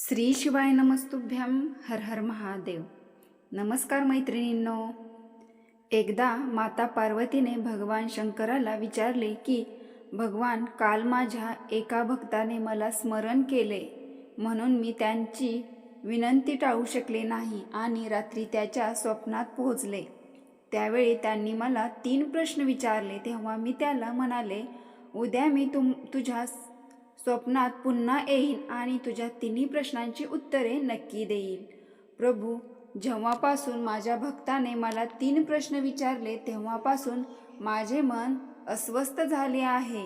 श्री शिवाय नमस्तुभ्यम हर हर महादेव. नमस्कार मैत्रिणींनो. एकदा माता पार्वतीने भगवान शंकराला विचारले की भगवान काल माझ्या एका भक्ताने मला स्मरण केले. म्हणून मी त्यांची विनंती टाळू शकले नाही आणि रात्री त्याच्या स्वप्नात पोहोचले. त्यावेळी त्यांनी मला तीन प्रश्न विचारले. तेव्हा मी त्याला म्हणाले उद्या मी तुम तुझ्या स्वप्नात पुन्हा येईन आणि तुझ्या तिन्ही प्रश्नांची उत्तरे नक्की देईल प्रभू जेव्हापासून माझ्या भक्ताने मला तीन प्रश्न विचारले तेव्हापासून माझे मन अस्वस्थ झाले आहे.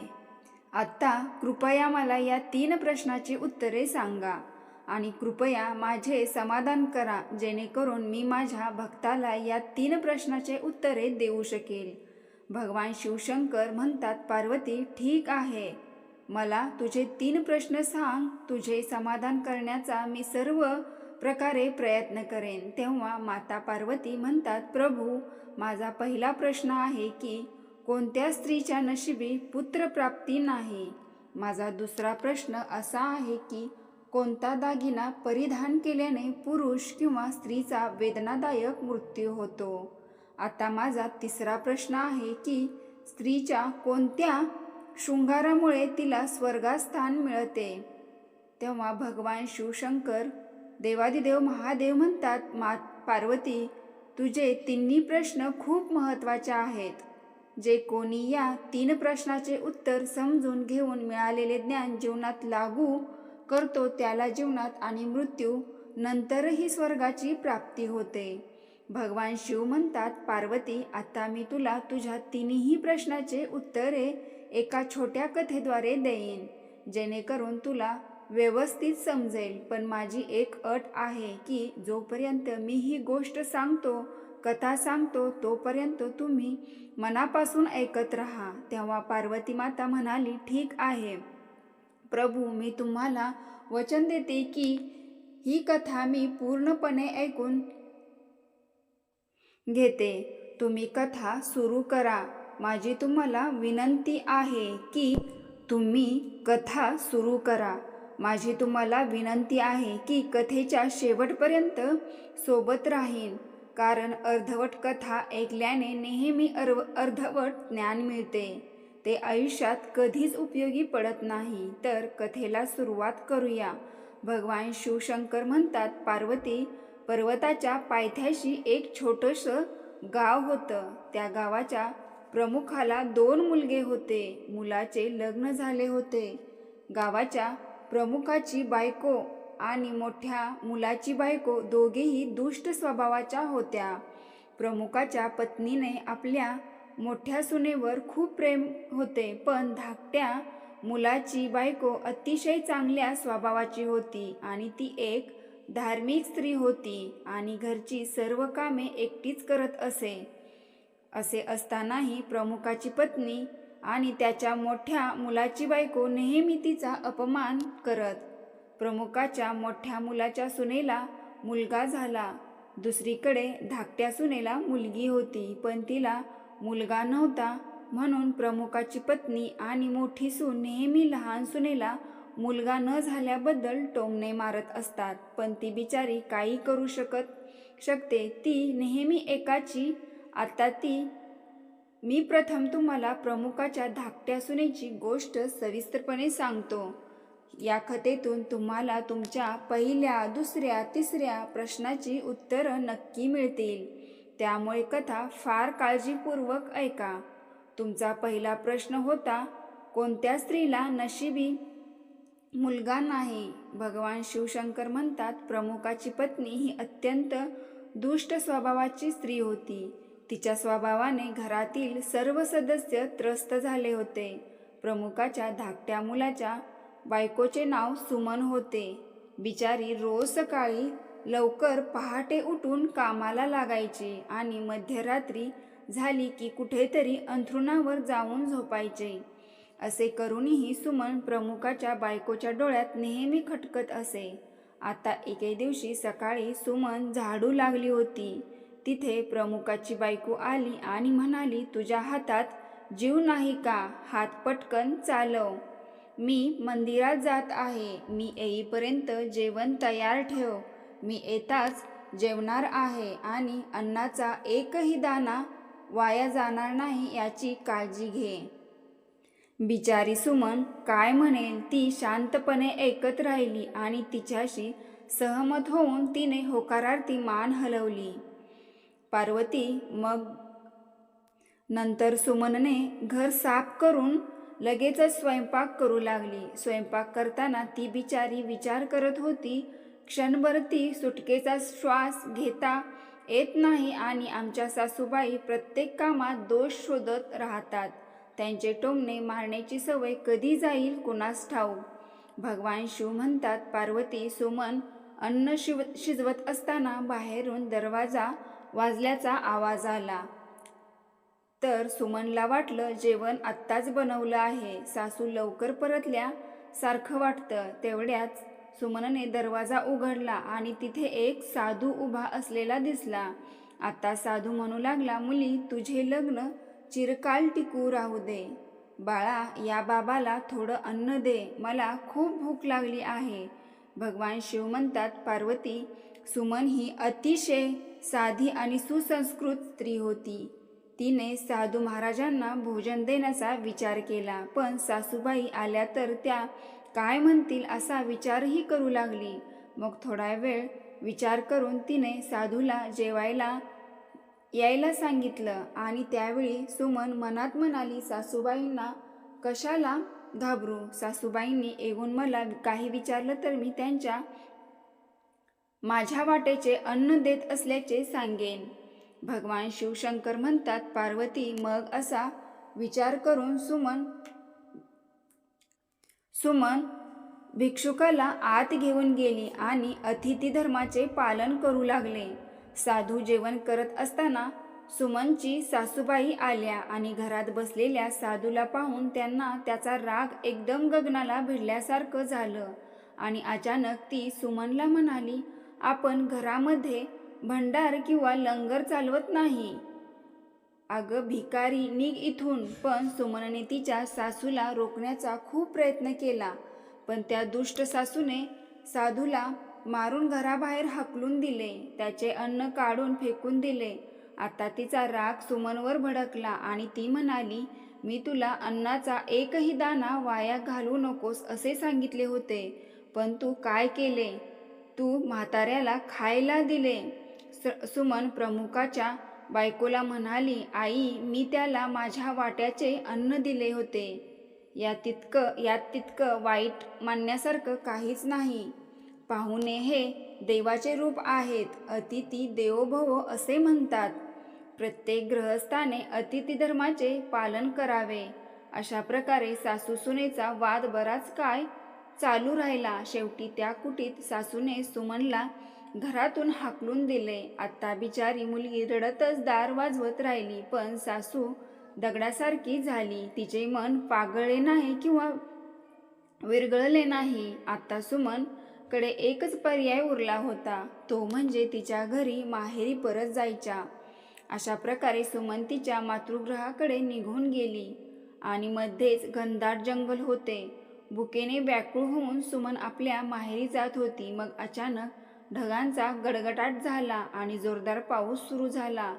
आत्ता कृपया मला या तीन प्रश्नाची उत्तरे सांगा आणि कृपया माझे समाधान करा जेणेकरून मी माझ्या भक्ताला या तीन प्रश्नाचे उत्तरे देऊ शकेल. भगवान शिवशंकर म्हणतात पार्वती ठीक आहे. मला तुझे तीन प्रश्न सांग. तुझे समाधान करण्याचा मी सर्व प्रकारे प्रयत्न करेन. तेव्हा माता पार्वती म्हणतात प्रभू माझा पहिला प्रश्न आहे की कोणत्या स्त्रीच्या नशिबी पुत्रप्राप्ती नाही? माझा दुसरा प्रश्न असा आहे की कोणता दागिना परिधान केल्याने पुरुष किंवा स्त्रीचा वेदनादायक मृत्यू होतो? आता माझा तिसरा प्रश्न आहे की स्त्रीच्या कोणत्या शृंगारामुळे तिला स्वर्गात स्थान मिळते. तेव्हा भगवान शिवशंकर देवादिदेव महादेव म्हणतात मा पार्वती तुझे तिन्ही प्रश्न खूप महत्त्वाचे आहेत. जे कोणी या तीन प्रश्नाचे उत्तर समजून घेऊन मिळालेले ज्ञान जीवनात लागू करतो त्याला जीवनात आणि मृत्यू नंतरही स्वर्गाची प्राप्ती होते. भगवान शिव म्हणतात पार्वती आता मी तुला तुझ्या तिन्ही प्रश्नाचे उत्तरे एका छोट्या कथेद्वारे देईन जेणेकरून तुला व्यवस्थित समजेल. पण माझी एक अट आहे की जोपर्यंत मी ही गोष्ट सांगतो कथा सांगतो तोपर्यंत तुम्ही मनापासून ऐकत राहा. तेव्हा पार्वती माता म्हणाली ठीक आहे. प्रभू मी तुम्हाला वचन देते की ही कथा मी पूर्णपणे ऐकून घेते. तुम्ही कथा सुरू करा. माझी तुम्हाला विनंती आहे की तुम्ही कथा सुरू करा. माझी तुम्हाला विनंती आहे की कथेच्या शेवटपर्यंत सोबत राहीन कारण अर्धवट कथा ऐकल्याने नेहमी अर्व अर्धवट ज्ञान मिळते. ते आयुष्यात कधीच उपयोगी पडत नाही. तर कथेला सुरुवात करूया. भगवान शिवशंकर म्हणतात पार्वती पर्वताच्या पायथ्याशी एक छोटंसं गाव होतं. त्या गावाच्या प्रमुखाला दोन मुलगे होते. मुलाचे लग्न झाले होते. गावाच्या प्रमुखाची बायको आणि मोठ्या मुलाची बायको दोघेही दुष्ट स्वभावाच्या होत्या. प्रमुखाच्या पत्नीने आपल्या मोठ्या सुनेवर खूप प्रेम होते पण धाकट्या मुलाची बायको अतिशय चांगल्या स्वभावाची होती आणि ती एक धार्मिक स्त्री होती आणि घरची सर्व कामे एकटीच करत असे. असे असतानाही प्रमुखाची पत्नी आणि त्याच्या मोठ्या मुलाची बायको नेहमी तिचा अपमान करत. प्रमुखाच्या मोठ्या मुलाच्या सुनेला मुलगा झाला. दुसरीकडे धाकट्या सुनेला मुलगी होती पण तिला मुलगा नव्हता. म्हणून प्रमुखाची पत्नी आणि मोठी सून नेहमी लहान सुनेला मुलगा न झाल्याबद्दल टोमणे मारत असतात पण ती बिचारी काही करू शकत शकते. ती नेहमी एकाची आता ती मी प्रथम तुम्हाला प्रमुखाच्या धाकट्या सुनेची गोष्ट सविस्तरपणे सांगतो. या कथेतून तुम्हाला तुमच्या पहिल्या दुसऱ्या तिसऱ्या प्रश्नाची उत्तरं नक्की मिळतील. त्यामुळे कथा फार काळजीपूर्वक ऐका. तुमचा पहिला प्रश्न होता कोणत्या स्त्रीला नशिबी मुलगा नाही? भगवान शिवशंकर म्हणतात प्रमुखाची पत्नी ही अत्यंत दुष्ट स्वभावाची स्त्री होती. तिच्या स्वभावाने घरातील सर्व सदस्य त्रस्त झाले होते. प्रमुखाच्या धाकट्या मुलाच्या बायकोचे नाव सुमन होते. बिचारी रोज सकाळी लवकर पहाटे उठून कामाला लागायचे आणि मध्यरात्री झाली की कुठेतरी अंथरुणावर जाऊन झोपायचे. असे करूनही सुमन प्रमुखाच्या बायकोच्या डोळ्यात नेहमी खटकत असे. आता एके दिवशी सकाळी सुमन झाडू लागली होती. तिथे प्रमुखाची बायको आली आणि म्हणाली तुझ्या हातात जीव नाही का? हात पटकन चालव. मी मंदिरात जात आहे. मी येईपर्यंत जेवण तयार ठेव. मी येताच जेवणार आहे आणि अन्नाचा एकही दाणा वाया जाणार नाही याची काळजी घे. बिचारी सुमन काय म्हणेल? ती शांतपणे ऐकत राहिली आणि तिच्याशी सहमत होऊन तिने होकारार्थी मान हलवली. पार्वती मग नंतर सुमनने घर साफ करून लगेचच स्वयंपाक करू लागली. स्वयंपाक करताना ती बिचारी विचार करत होती क्षणभर ती सुटकेचा श्वास घेता येत नाही आणि आमच्या सासूबाई प्रत्येक कामात दोष शोधत राहतात. त्यांचे टोमणे मारण्याची सवय कधी जाईल कुणास ठाऊ भगवान शिव म्हणतात पार्वती सुमन अन्न शिव शिजवत असताना बाहेरून दरवाजा वाजल्याचा आवाज आला. तर सुमनला वाटलं जेवण आत्ताच बनवलं आहे. सासू लवकर परतल्या सारखं वाटतं. तेवढ्याच सुमनने दरवाजा उघडला आणि तिथे एक साधू उभा असलेला दिसला. आता साधू म्हणू लागला मुली तुझे लग्न चिरकाल टिकू राहू दे. बाळा या बाबाला थोडं अन्न दे. मला खूप भूक लागली आहे. भगवान शिव म्हणतात पार्वती सुमन ही अतिशय साधी आणि सुसंस्कृत स्त्री होती. तिने साधू महाराजांना भोजन देण्याचा विचार केला. पण सासूबाई आल्या तर त्या काय म्हणतील असा विचारही करू लागली. मग थोडा वेळ विचार करून तिने साधूला जेवायला यायला सांगितलं आणि त्यावेळी सुमन मनात म्हणाली सासूबाईंना कशाला घाबरू? सासूबाईंनी येऊन मला काही विचारलं तर मी त्यांच्या माझ्या वाटेचे अन्न देत असल्याचे सांगेन. भगवान शिवशंकर म्हणतात पार्वती मग असा विचार करून सुमन सुमन भिक्षुकाला आत घेऊन गेली आणि अतिथी धर्माचे पालन करू लागले. साधू जेवण करत असताना सुमनची सासूबाई आल्या आणि घरात बसलेल्या साधूला पाहून त्यांना त्याचा राग एकदम गगनाला भिडल्यासारखं झालं. आणि अचानक ती सुमनला म्हणाली आपण घरामध्ये भंडार किंवा लंगर चालवत नाही. अगं भिकारी निघ इथून. पण सुमनने तिच्या सासूला रोखण्याचा खूप प्रयत्न केला. पण त्या दुष्ट सासूने साधूला मारून घराबाहेर हकलून दिले. त्याचे अन्न काढून फेकून दिले. आता तिचा राग सुमनवर भडकला आणि ती म्हणाली मी तुला अन्नाचा एकही दाना वाया घालू नकोस असे सांगितले होते. पण तू काय केले? तू म्हाताऱ्याला खायला दिले. स- सुमन प्रमुखाच्या बायकोला म्हणाली आई मी त्याला माझ्या वाट्याचे अन्न दिले होते. या तितकं यात तितकं वाईट मानण्यासारखं काहीच नाही. पाहुणे हे देवाचे रूप आहेत. अतिथी देवोभव असे म्हणतात. प्रत्येक ग्रहस्थाने अतिथी धर्माचे पालन करावे. अशा प्रकारे सासूसुनेचा वाद बराच काय चालू राहिला. शेवटी त्या कुटीत सासूने सुमनला घरातून हाकलून दिले. आत्ता बिचारी मुलगी रडतच दार वाजवत राहिली पण सासू दगडासारखी झाली. तिचे मन पागळले नाही किंवा विरगळले नाही. आत्ता सुमनकडे एकच पर्याय उरला होता. तो म्हणजे तिच्या घरी माहेरी परत जायच्या अशा प्रकारे सुमन तिच्या मातृगृहाकडे निघून गेली आणि मध्येच घनदाट जंगल होते. भुकेने व्याकुळ होऊन सुमन आपल्या माहेरी जात होती. मग अचानक ढगांचा गडगडाट झाला आणि जोरदार पाऊस सुरू झाला.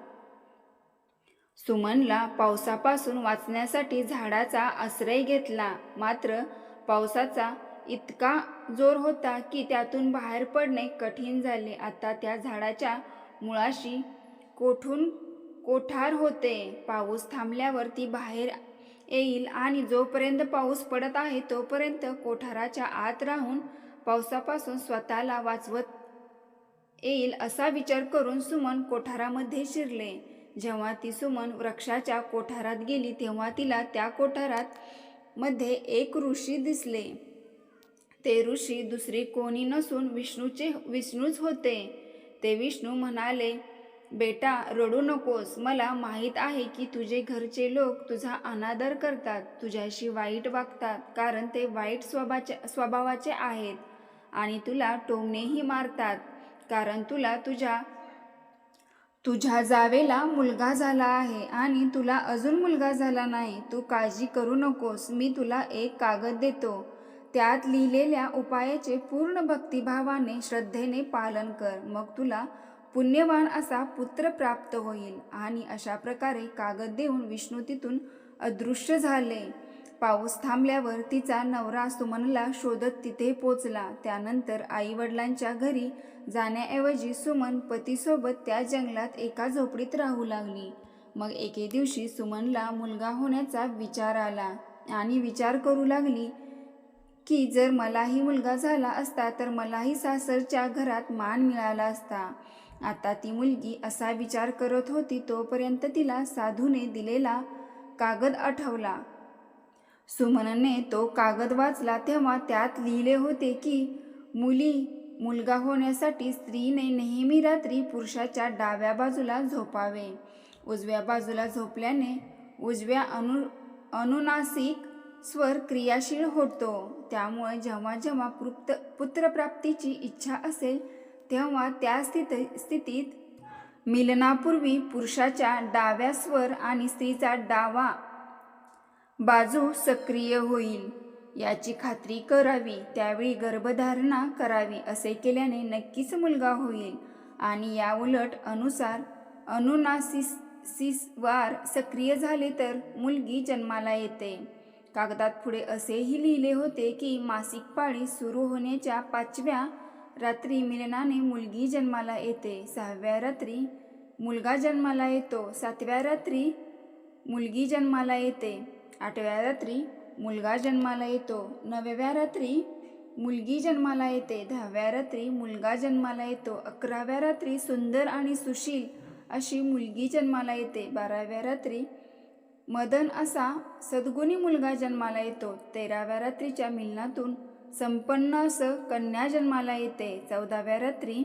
सुमनला पावसापासून वाचण्यासाठी झाडाचा आश्रय घेतला. मात्र पावसाचा इतका जोर होता की त्यातून बाहेर पडणे कठीण झाले. आता त्या झाडाच्या मुळाशी कोठून कोठार होते. पाऊस थांबल्यावर ती बाहेर येईल आणि जोपर्यंत पाऊस पडत आहे तोपर्यंत कोठाराच्या आत राहून पावसापासून स्वतःला वाचवत येईल असा विचार करून सुमन कोठारामध्ये शिरले. जेव्हा ती सुमन वृक्षाच्या कोठारात गेली तेव्हा तिला त्या कोठारात मध्ये एक ऋषी दिसले. ते ऋषी दुसरे कोणी नसून विष्णूचे विष्णूच होते. ते विष्णू म्हणाले बेटा रडू नकोस. मला माहीत आहे की तुझे घरचे लोक तुझा अनादर करतात तुझ्याशी वाईट वागतात कारण ते वाईट स्वभाचे स्वभावाचे आहेत आणि तुला टोमणेही मारतात कारण तुला तुझ्या तुझ्या जावेला मुलगा झाला आहे आणि तुला अजून मुलगा झाला नाही. तू काळजी करू नकोस. मी तुला एक कागद देतो. त्यात लिहिलेल्या उपायाचे पूर्ण भक्तिभावाने श्रद्धेने पालन कर. मग तुला पुण्यवान असा पुत्र प्राप्त होईल. आणि अशा प्रकारे कागद देऊन विष्णू तिथून अदृश्य झाले. पाऊस थांबल्यावर तिचा नवरा सुमनला शोधत तिथे पोचला. त्यानंतर आई वडिलांच्या घरी जाण्याऐवजी सुमन पतीसोबत त्या जंगलात एका झोपडीत राहू लागली. मग एके दिवशी सुमनला मुलगा होण्याचा विचार आला आणि विचार करू लागली की जर मलाही मुलगा झाला असता तर मलाही सासरच्या घरात मान मिळाला असता. आता ती मुलगी असा विचार करत होती तोपर्यंत तिला साधूने दिलेला कागद आठवला. सुमनने तो कागद वाचला तेव्हा त्यात लिहिले होते की मुली मुलगा होण्यासाठी स्त्रीने नेहमी रात्री पुरुषाच्या डाव्या बाजूला झोपावे. उजव्या बाजूला झोपल्याने उजव्या अनु अनुनासिक स्वर क्रियाशील होतो. त्यामुळे जेव्हा जेव्हा पुत्र पुत्रप्राप्तीची इच्छा असेल तेव्हा त्या स्थित स्थितीत मिलनापूर्वी पुरुषाच्या डाव्या स्वर आणि स्त्रीचा डावा बाजू सक्रिय होईल याची खात्री करावी त्यावेळी गर्भधारणा करावी असे केल्याने नक्कीच मुलगा होईल. आणि या उलट अनुसार अनुनासिस सिसवार सक्रिय झाले तर मुलगी जन्माला येते. कागदात पुढे असेही लिहिले होते की मासिक पाळी सुरू होण्याच्या पाचव्या रात्री मिलनाने मुलगी जन्माला येते. सहाव्या रात्री मुलगा जन्माला येतो. सातव्या रात्री मुलगी जन्माला येते. आठव्या रात्री मुलगा जन्माला येतो. नवव्या रात्री मुलगी जन्माला येते. दहाव्या रात्री मुलगा जन्माला येतो. अकराव्या रात्री सुंदर आणि सुशील अशी मुलगी जन्माला येते. बाराव्या रात्री मदन असा सद्गुणी मुलगा जन्माला येतो. तेराव्या रात्रीच्या मिलनातून संपन्न असं कन्या जन्माला येते. चौदाव्या रात्री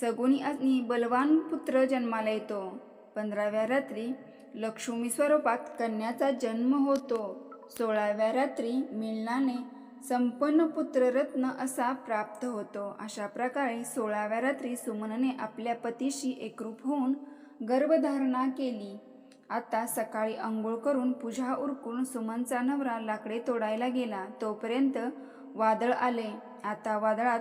सगुणी आणि बलवान पुत्र जन्माला येतो. पंधराव्या रात्री लक्ष्मी स्वरूपात कन्याचा जन्म होतो. सोळाव्या रात्री मिलनाने संपन्न पुत्ररत्न असा प्राप्त होतो. अशा प्रकारे सोळाव्या रात्री सुमनने आपल्या पतीशी एकरूप होऊन गर्भधारणा केली. आता सकाळी आंघोळ करून पूजा उरकून सुमनचा नवरा लाकडे तोडायला गेला. तोपर्यंत वादळ आले. आता वादळात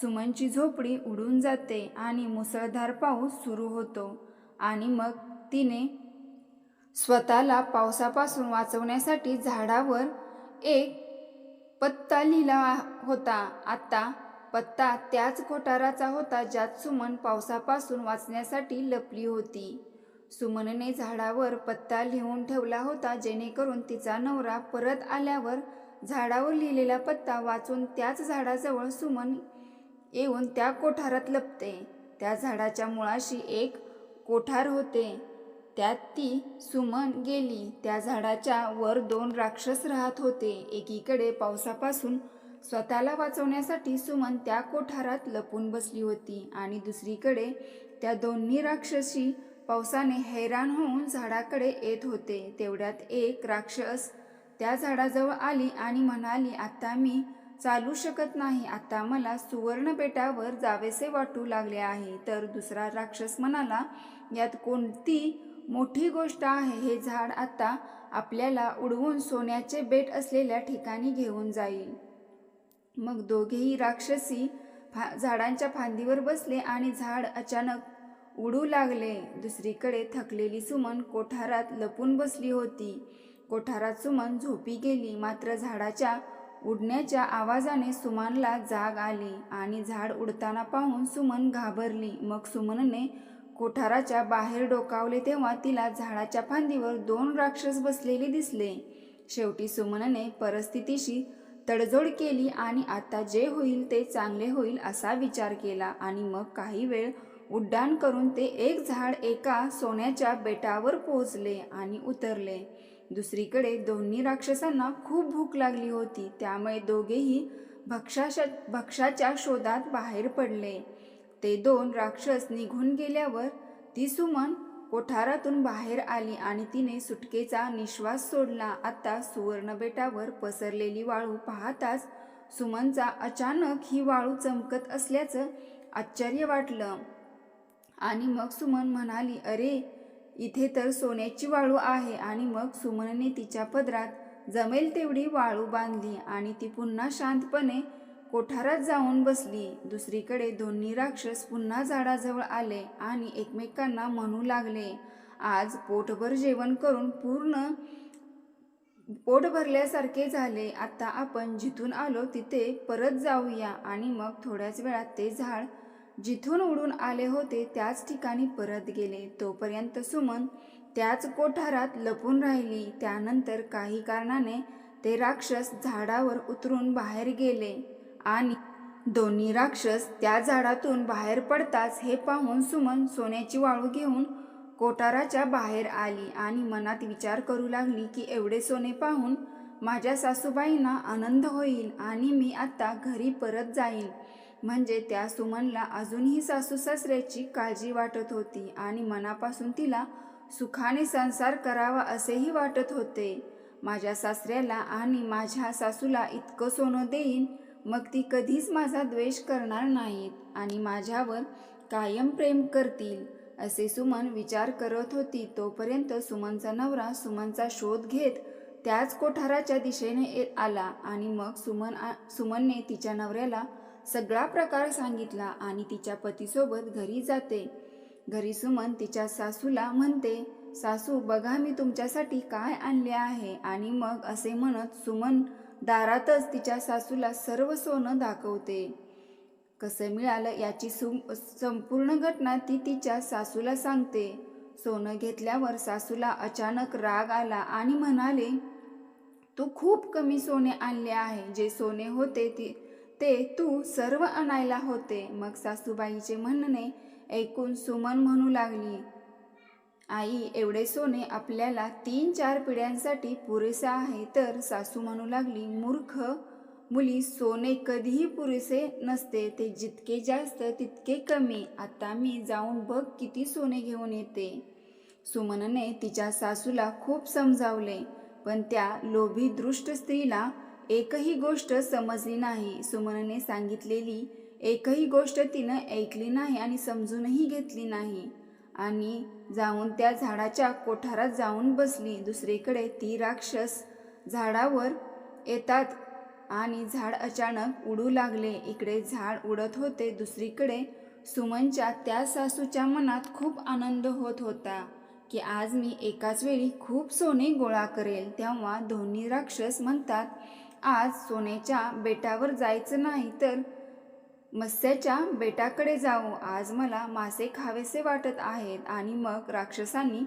सुमनची झोपडी उडून जाते आणि मुसळधार पाऊस सुरू होतो. आणि मग तिने स्वतःला पावसापासून वाचवण्यासाठी झाडावर एक पत्ता लिहिला होता. आता पत्ता त्याच कोठाराचा होता ज्यात सुमन पावसापासून वाचण्यासाठी लपली होती. सुमनने झाडावर पत्ता लिहून ठेवला होता जेणेकरून तिचा नवरा परत आल्यावर झाडावर लिहिलेला पत्ता वाचून त्याच झाडाजवळ सुमन येऊन त्या कोठारात लपते. त्या झाडाच्या मुळाशी एक कोठार होते. त्यात ती सुमन गेली. त्या झाडाच्या वर दोन राक्षस राहत होते. एकीकडे पावसापासून स्वतःला वाचवण्यासाठी सुमन त्या कोठारात लपून बसली होती आणि दुसरीकडे त्या दोन्ही राक्षसी पावसाने हैराण होऊन झाडाकडे येत होते. तेवढ्यात एक राक्षस त्या झाडाजवळ आली आणि म्हणाली आता मी चालू शकत नाही. आता मला सुवर्ण बेटावर जावेसे वाटू लागले आहे. तर दुसरा राक्षस म्हणाला यात कोणती मोठी गोष्ट आहे? हे झाड आता आपल्याला उडवून सोन्याचे बेट असलेल्या ठिकाणी घेऊन जाईल. मग दोघेही राक्षसी फा झाडांच्या फांदीवर बसले आणि झाड अचानक उडू लागले. दुसरीकडे थकलेली सुमन कोठारात लपून बसली होती. कोठारात सुमन झोपी गेली मात्र झाडाच्या उडण्याच्या आवाजाने सुमनला जाग आली आणि झाड उडताना पाहून सुमन घाबरली. मग सुमनने कोठाराच्या बाहेर डोकावले तेव्हा तिला झाडाच्या फांदीवर दोन राक्षस बसलेले दिसले. शेवटी सुमनने परिस्थितीशी तडजोड केली आणि आता जे होईल ते चांगले होईल असा विचार केला आणि मग काही वेळ उड्डाण करून ते एक झाड एका सोन्याच्या बेटावर पोहोचले आणि उतरले. दुसरीकडे दोन्ही राक्षसांना खूप भूक लागली होती. त्यामुळे दोघेही भक्षाशा भक्षाच्या शोधात बाहेर पडले. ते दोन राक्षस निघून गेल्यावर ती सुमन कोठारातून बाहेर आली आणि तिने सुटकेचा निश्वास सोडला. आता सुवर्ण बेटावर पसरलेली वाळू पाहताच सुमनचा अचानक ही वाळू चमकत असल्याचं आश्चर्य वाटलं. आणि मग सुमन म्हणाली अरे इथे तर सोन्याची वाळू आहे आणि मग सुमनने तिच्या पदरात जमेल तेवढी वाळू बांधली आणि ती पुन्हा शांतपणे कोठारात जाऊन बसली. दुसरीकडे दोन्ही राक्षस पुन्हा झाडाजवळ आले आणि एकमेकांना म्हणू लागले आज पोटभर जेवण करून पूर्ण पोट भरल्यासारखे झाले. आता आपण जिथून आलो तिथे परत जाऊया. आणि मग थोड्याच वेळात ते झाड जिथून उडून आले होते त्याच ठिकाणी परत गेले. तोपर्यंत सुमन त्याच कोठारात लपून राहिली. त्यानंतर काही कारणाने ते राक्षस झाडावर उतरून बाहेर गेले आणि दोन्ही राक्षस त्या झाडातून बाहेर पडताच हे पाहून सुमन सोन्याची वाळू घेऊन कोठाराच्या बाहेर आली आणि मनात विचार करू लागली की एवढे सोने पाहून माझ्या सासूबाईंना आनंद होईल आणि मी आता घरी परत जाईल म्हणजे त्या सुमनला अजूनही सासू सासऱ्याची काळजी वाटत होती आणि मनापासून तिला सुखाने संसार करावा असेही वाटत होते. माझ्या सासऱ्याला आणि माझ्या सासूला इतकं सोनं देईन मग ती कधीच माझा द्वेष करणार नाहीत आणि माझ्यावर कायम प्रेम करतील असे सुमन विचार करत होती. तोपर्यंत सुमनचा नवरा सुमनचा शोध घेत त्याच कोठाराच्या दिशेने आला आणि मग सुमन आ- सुमनने तिच्या नवऱ्याला सगळा प्रकार सांगितला आणि तिच्या पतीसोबत घरी जाते. घरी सुमन तिच्या सासूला म्हणते सासू बघा मी तुमच्यासाठी काय आणले आहे. आणि मग असे म्हणत सुमन दारातच तिच्या सासूला सर्व सोनं दाखवते. कसं मिळालं याची सु संपूर्ण घटना ती तिच्या सासूला सांगते. सोनं घेतल्यावर सासूला अचानक राग आला आणि म्हणाले तू खूप कमी सोने आणले आहे. जे सोने होते ती ते तू सर्व आणायला होते. मग सासूबाईचे म्हणणे ऐकून सुमन म्हणू लागली आई एवढे सोने आपल्याला तीन चार पिढ्यांसाठी पुरेसे आहे. तर सासू म्हणू लागली मूर्ख मुली सोने कधीही पुरेसे नसते. ते जितके जास्त तितके कमी. आता मी जाऊन बघ किती सोने घेऊन येते. सुमनने तिच्या सासूला खूप समजावले पण त्या लोभी दृष्ट स्त्रीला एकही गोष्ट समजली नाही. सुमनने सांगितलेली एकही गोष्ट तिनं ऐकली नाही आणि समजूनही घेतली नाही. आणि जाऊन त्या झाडाच्या कोठारात जाऊन बसली. दुसरीकडे ती राक्षस झाडावर येतात आणि झाड अचानक उडू लागले. इकडे झाड उडत होते. दुसरीकडे सुमनच्या त्या सासूच्या मनात खूप आनंद होत होता की आज मी एकाच वेळी खूप सोने गोळा करेल. तेव्हा दोन्ही राक्षस म्हणतात आज सोन्याच्या बेटावर जायचं नाही तर मत्स्याच्या बेटाकडे जाऊ. आज मला मासे खावेसे वाटत आहेत आणि मग राक्षसांनी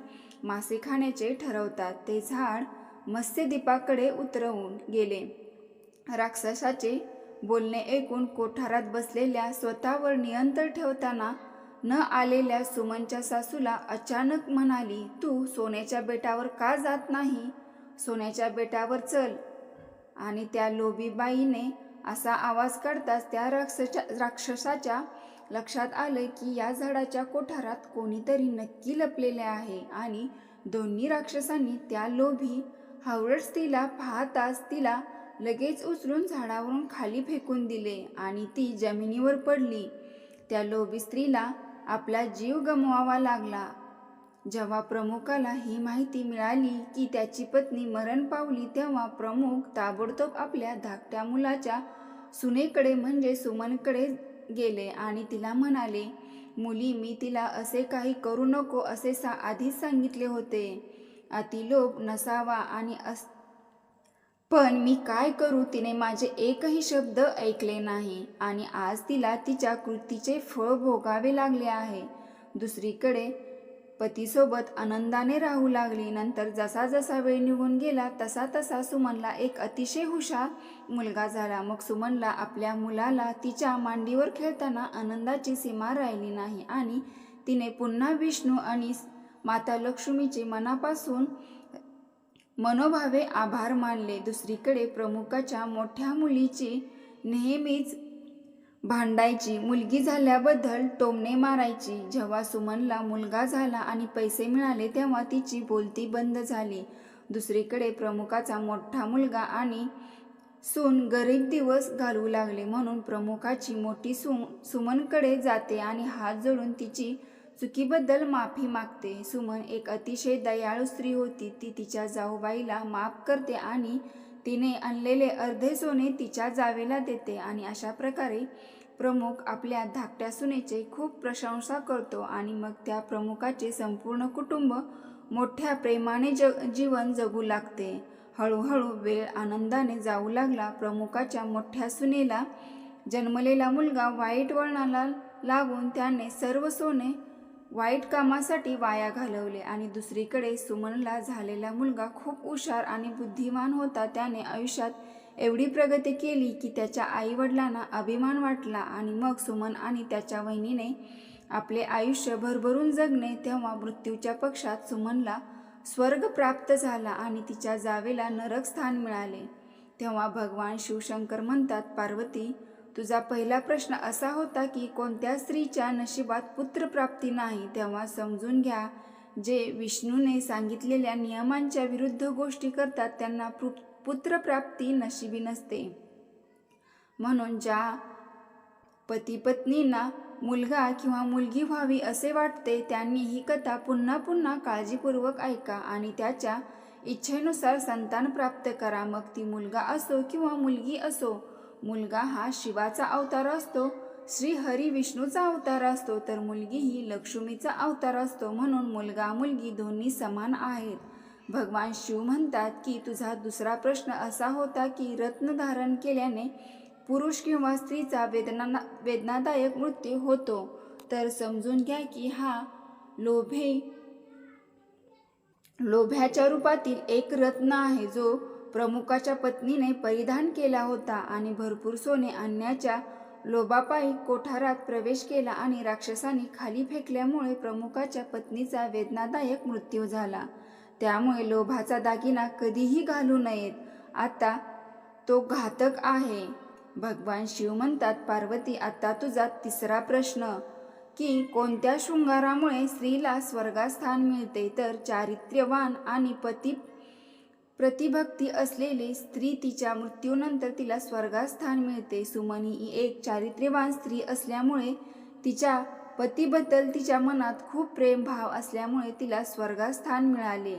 मासे खाण्याचे ठरवतात. ते झाड मत्स्यदीपाकडे उतरवून गेले. राक्षसाचे बोलणे ऐकून कोठारात बसलेल्या स्वतःवर नियंत्रण ठेवताना न आलेल्या सुमनच्या सासूला अचानक म्हणाली तू सोन्याच्या बेटावर का जात नाही? सोन्याच्या बेटावर चल. आणि त्या लोभीबाईने असा आवाज काढताच त्या राक्षसा राक्षसाच्या लक्षात आलं की या झाडाच्या कोठारात कोणीतरी नक्की लपलेले आहे आणि दोन्ही राक्षसांनी त्या लोभी हावरट स्त्रीला पाहताच तिला लगेच उचलून झाडावरून खाली फेकून दिले आणि ती जमिनीवर पडली. त्या लोभी स्त्रीला आपला जीव गमवावा लागला जेव्हा प्रमुखाला ही माहिती मिळाली की त्याची पत्नी मरण पावली तेव्हा प्रमुख ताबडतोब आपल्या धाकट्या मुलाच्या सुनेकडे म्हणजे सुमनकडे गेले आणि तिला म्हणाले मुली मी तिला असे काही करू नको असे सा आधीच सांगितले होते. अतिलोभ नसावा आणि अस पण मी काय करू? तिने माझे एकही शब्द ऐकले नाही आणि आज तिला तिच्या कृतीचे फळ भोगावे लागले आहे. दुसरीकडे पतीसोबत आनंदाने राहू लागली. नंतर जसा जसा वेळ निघून गेला तसा तसा सुमनला एक अतिशय हुशार मुलगा झाला. मग सुमनला आपल्या मुलाला तिच्या मांडीवर खेळताना आनंदाची सीमा राहिली नाही आणि तिने पुन्हा विष्णू आणि माता लक्ष्मीचे मनापासून मनोभावे आभार मानले. दुसरीकडे प्रमुखाच्या मोठ्या मुलीची नेहमीच भांडायची. मुलगी झाल्याबद्दल टोमणे मारायची. जेव्हा सुमनला मुलगा झाला आणि पैसे मिळाले तेव्हा तिची बोलती बंद झाली. दुसरीकडे प्रमुखाचा मोठा मुलगा आणि सून गरीब दिवस घालवू लागले. म्हणून प्रमुखाची मोठी सु सुमनकडे जाते आणि हात जोडून तिची चुकीबद्दल माफी मागते. सुमन एक अतिशय दयाळू स्त्री होती. ती तिच्या जाऊबाईला माफ करते आणि तिने आणलेले अर्धे सोने तिच्या जावेला देते आणि अशा प्रकारे प्रमुख आपल्या धाकट्या सुनेचे खूप प्रशंसा करतो आणि मग त्या प्रमुखाचे संपूर्ण कुटुंब मोठ्या प्रेमाने ज जीवन जगू लागते. हळूहळू वेळ आनंदाने जाऊ लागला. प्रमुखाच्या मोठ्या सुनेला जन्मलेला मुलगा वाईट वळणाला लागून त्याने सर्व सोने वाईट कामासाठी वाया घालवले आणि दुसरीकडे सुमनला झालेला मुलगा खूप हुशार आणि बुद्धिमान होता. त्याने आयुष्यात एवढी प्रगती केली की त्याच्या आईवडिलांना अभिमान वाटला आणि मग सुमन आणि त्याच्या वहिनीने आपले आयुष्य भरभरून जगणे तेव्हा मृत्यूच्या पक्षात सुमनला स्वर्ग प्राप्त झाला आणि तिच्या जावेला नरक स्थान मिळाले. तेव्हा भगवान शिवशंकर म्हणतात पार्वती तुझा पहिला प्रश्न असा होता की कोणत्या स्त्रीच्या नशिबात पुत्रप्राप्ती नाही तेव्हा समजून घ्या. जे विष्णूने सांगितलेल्या नियमांच्या विरुद्ध गोष्टी करतात त्यांना पु पुत्रप्राप्ती नशिबी नसते. म्हणून ज्या पतीपत्नींना मुलगा किंवा मुलगी व्हावी असे वाटते त्यांनी ही कथा पुन्हा पुन्हा काळजीपूर्वक ऐका आणि त्याच्या इच्छेनुसार संतान प्राप्त करा. मग ती मुलगा असो किंवा मुलगी असो मुलगा हा शिवाचा अवतार असतो श्री हरी विष्णूचा अवतार असतो तर मुलगी ही लक्ष्मीचा अवतार असतो म्हणून मुलगा मुलगी दोन्ही समान आहेत. भगवान शिव म्हणतात की तुझा दुसरा प्रश्न असा होता की रत्न धारण केल्याने पुरुष किंवा स्त्रीचा वेदना वेदनादायक मृत्यू होतो. तर समजून घ्या की हा लोभे लोभ्याच्या रूपातील एक रत्न आहे जो प्रमुखाच्या पत्नीने परिधान केला होता आणि भरपूर सोने आणण्याच्या लोभापायी कोठारात प्रवेश केला आणि राक्षसांनी खाली फेकल्यामुळे प्रमुखाच्या पत्नीचा वेदनादायक मृत्यू झाला. त्यामुळे लोभाचा दागिना कधीही घालू नयेत. आता तो घातक आहे. भगवान शिव म्हणतात पार्वती आता तुझा तिसरा प्रश्न. की कोणत्या शृंगारामुळे स्त्रीला स्वर्गास्थान मिळते तर चारित्र्यवान आणि पती प्रतिभक्ती असलेली स्त्री तिच्या मृत्यूनंतर तिला स्वर्गात स्थान मिळते. सुमनी ही एक चारित्र्यवान स्त्री असल्यामुळे तिच्या पतीबद्दल तिच्या मनात खूप प्रेम भाव असल्यामुळे तिला स्वर्गात स्थान मिळाले.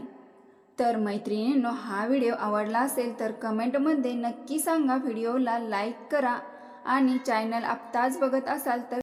तर मैत्रिणींनो हा व्हिडिओ आवडला असेल तर कमेंटमध्ये नक्की सांगा. व्हिडिओला लाईक करा आणि चॅनल आत्ताच बघत असाल तर